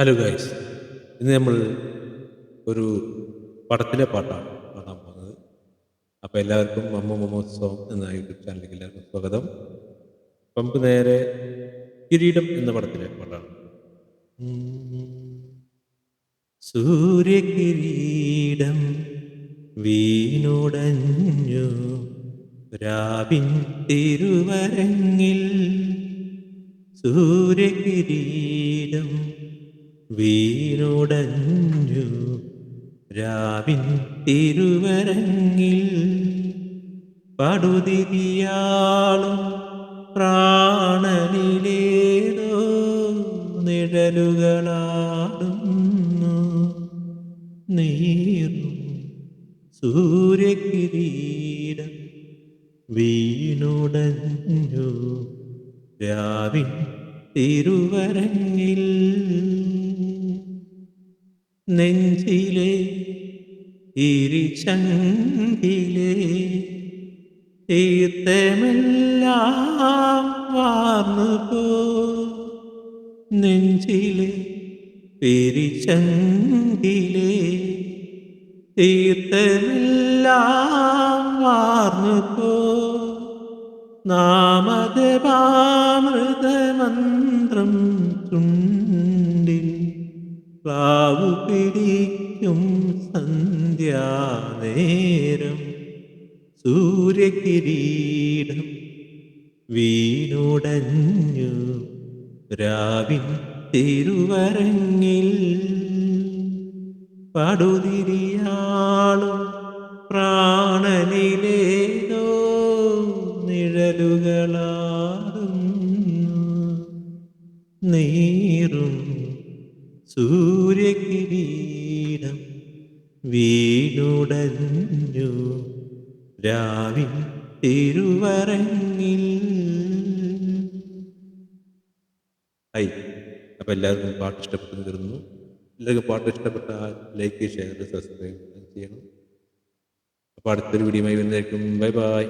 Hello guys ഇന്ന് നമ്മൾ ഒരു പടത്തിലെ പാട്ടാണ് പാടാൻ പോകുന്നത്. അപ്പോൾ എല്ലാവർക്കും മമ്മ മമ്മോത്സവം എന്ന യൂട്യൂബ് ചാനലിലേക്ക് എല്ലാവർക്കും സ്വാഗതം. അപ്പം നമുക്ക് നേരെ കിരീടം എന്ന പടത്തിലെ പാട്ടാണ്. സൂര്യകിരീടം വീണുടഞ്ഞു രാവിൻ തിരുവരങ്ങിൽ. സൂര്യകിരീടം വീണുടഞ്ഞു രാവിൻ തിരുവരങ്ങിൽ പടുതിരിയാളും പ്രാണനിലേതോ നിഴലുകളാടുന്നു. നീറും സൂര്യകിരീടം വീണുടഞ്ഞു രാവിൻ തിരുവരങ്ങിൽ നെഞ്ചിലെ ഇരിശങ്കിലെ തീർത്ഥമെല്ലാം വാർന്നു പോ നെഞ്ചിലെ പിരിച്ചങ്കിലേ തീർത്ഥമെല്ലാം വാർന്നു പോ നാമദേവാമൃതമന്ത്രം ചുണ്ടിൽ പാവു പിടിക്കും സന്ധ്യാനേരം സൂര്യകിരീടം വീണുടഞ്ഞു രാവിൻ തിരുവരങ്ങിൽ. പടുതിരിയാളും പ്രാണനിലേതോ നിഴലുകളാടും നീറും സൂര്യകിരീടം വീണുടഞ്ഞു രാവിൻ തിരുവരങ്ങിൽ. ഐ അപ്പോൾ എല്ലാവർക്കും പാട്ട് ഇഷ്ടപ്പെട്ടെന്ന് തീർന്നു. എല്ലാവർക്കും പാട്ട് ഇഷ്ടപ്പെട്ടാൽ ലൈക്ക് ഷെയർ സബ്സ്ക്രൈബ് ചെയ്യണം. അപ്പോൾ അടുത്തൊരു ആയി വരുന്നതായിരിക്കും. Bye bye.